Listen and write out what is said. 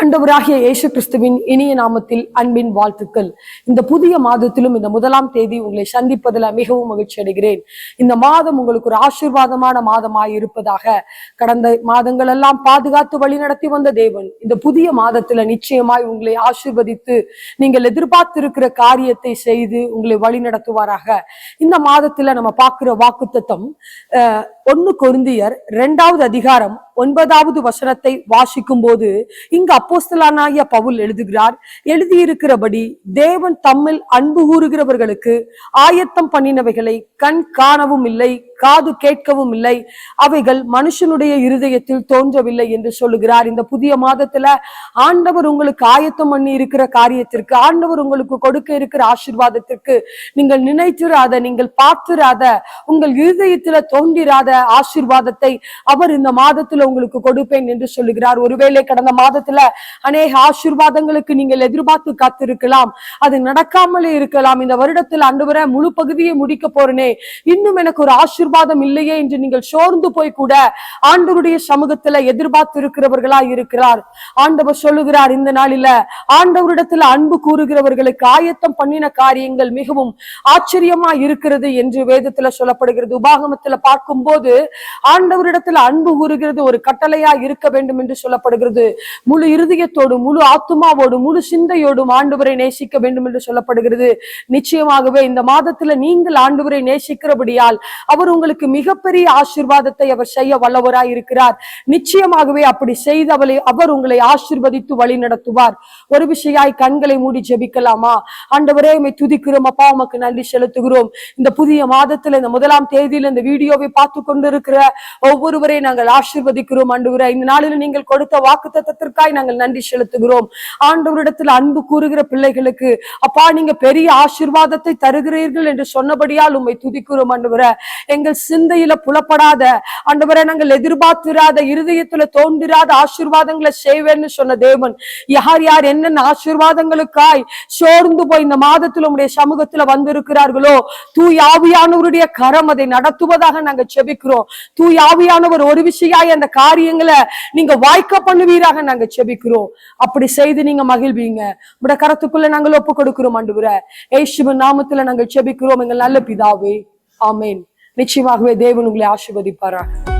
ஆண்டவராகிய இயேசு கிறிஸ்துவின் இனிய நாமத்தில் அன்பின் வாழ்த்துக்கள். இந்த புதிய மாதத்திலும் இந்த முதலாம் தேதி உங்களை சந்திப்பதில் மிகவும் மகிழ்ச்சி அடைகிறேன். இந்த மாதம் உங்களுக்கு ஒரு ஆசீர்வாதமான மாதமாய் இருப்பதாக கடந்த மாதங்கள் எல்லாம் பாதுகாத்து வழி நடத்தி வந்த தேவன் இந்த புதிய மாதத்துல நிச்சயமாய் உங்களை ஆசீர்வதித்து நீங்கள் எதிர்பார்த்திருக்கிற காரியத்தை செய்து உங்களை வழி நடத்துவாராக. இந்த மாதத்துல நம்ம பார்க்கிற வாக்குத்தத்தம் ஒன்னு கொருந்தியர் இரண்டாவது அதிகாரம் ஒன்பதாவது வசனத்தை வாசிக்கும் போது இங்கு அப்போஸ்தலானாகிய பவுல் எழுதுகிறார் எழுதியிருக்கிறபடி தேவன் தம்மில் அன்பு கூறுகிறவர்களுக்கு ஆயத்தம் பண்ணினவைகளை கண் காணவும் இல்லை காது கேட்கவும் இல்லை அவைகள் மனுஷனுடைய இருதயத்தில் தோன்றவில்லை என்று சொல்லுகிறார். இந்த புதிய மாதத்துல ஆண்டவர் உங்களுக்கு ஆயத்தம் பண்ணி இருக்கிற காரியத்திற்கு ஆண்டவர் உங்களுக்கு கொடுக்க இருக்கிற ஆசீர்வாதத்திற்கு நீங்கள் நினைத்திராத நீங்கள் பார்த்திராத உங்கள் இருதயத்துல தோன்றிராத ஆசீர்வாதத்தை அவர் இந்த மாதத்துல உங்களுக்கு கொடுப்பேன் என்று சொல்லுகிறார். ஒருவேளை கடந்த மாதத்துல அநேக ஆசீர்வாதங்களுக்கு நீங்கள் எதிர்பார்த்து காத்திருக்கலாம். அது நடக்காமலே இருக்கலாம். இந்த வருடத்தில் ஆண்டவரே முழு பகுதியை முடிக்க போறனே. இன்னும் எனக்கு ஒரு ஆசீர்வாதம் இல்லையே என்று நீங்கள் சோர்ந்து போய் கூட ஆண்டவருடைய சமூகத்துல எதிர்பார்த்து இருக்கிறவர்களா இருக்கிறார். ஆண்டவர் சொல்லுகிறார் இந்த நாளில ஆண்டவரிடத்துல அன்பு கூறுகிறவர்களுக்கு ஆயத்தம் பண்ணின காரியங்கள் மிகவும் ஆச்சரியமா இருக்கிறது என்று வேதத்துல சொல்லப்படுகிறது. உபாகமத்துல பார்க்கும்போது ஆண்டவரிடத்துல அன்பு கூறுகிறது ஒரு கட்டளையா இருக்க வேண்டும் என்று சொல்லப்படுகிறது. முழு இருதயத்தோடு முழு ஆத்துமாவோடு முழு சிந்தையோடும் ஆண்டவரை நேசிக்க வேண்டும் என்று சொல்லப்படுகிறது. நிச்சயமாகவே இந்த மாதத்துல நீங்கள் ஆண்டவரை நேசிக்கிறபடியால் அவர் உங்களுக்கு மிகப்பெரிய ஆசிர்வாதத்தை அவர் செய்ய வல்லவராய் இருக்கிறார். நிச்சயமாகவே அப்படி செய்து அவளை அவர் உங்களை ஆசிர்வதித்து வழி நடத்துவார். ஒரு விஷயாய் கண்களை மூடி ஜெபிக்கலாமா? ஆண்டவரே உம்மை துதிக்கிறோம். அப்பா உமக்கு நன்றி செலுத்துகிறோம். இந்த புதிய மாதத்துல இந்த முதலாம் தேதியில இந்த வீடியோவை பார்த்து கொண்டிருக்கிற ஒவ்வொருவரையும் நாங்கள் ஆசிர்வதிக்கிறோம் ஆண்டவரே. இந்த நாளில் நீங்கள் கொடுத்த வாக்கு தத்தத்திற்காய் நாங்கள் நன்றி செலுத்துகிறோம். ஆண்டவரிடத்தில் அன்பு கூறுகிற பிள்ளைகளுக்கு அப்பா நீங்க பெரிய ஆசிர்வாதத்தை தருகிறீர்கள் என்று சொன்னபடியால் உண்மை துதிக்கிறோம் ஆண்டவரே. எங்கள் சிந்தையில புலப்படாத ஆண்டவரை நாங்கள் எதிர்பார்த்திராத இருதயத்துல தோன்றிராத ஆசிர்வாதங்களை செய்வேன்னு சொன்ன தேவன் யார் யார் என்னென்ன ஆசிர்வாதங்களுக்காய் சோர்ந்து போய் இந்த மாதத்துல உங்களுடைய சமூகத்துல வந்திருக்கிறார்களோ தூய் ஆவியானவருடைய கரம் அதை நடத்துவதாக நாங்க செபிக்கிறோம் தூயாவியானவர் ஒரு விஷயாய் அந்த காரியங்களை நீங்க வாய்க்க பண்ணுவீராக நாங்க செபிக்கிறோம் அப்படி செய்து நீங்க மகிழ்வீங்க. உட கரத்துக்குள்ள நாங்கள் ஒப்பு கொடுக்கிறோம் ஆண்டவரே. ஏசுவின் நாமத்துல நாங்கள் செபிக்கிறோம் எங்கள் நல்ல பிதாவே. ஆமேன். நிச்சயமாகவே தேவன் உங்களை ஆசிர்வதிப்பாராக.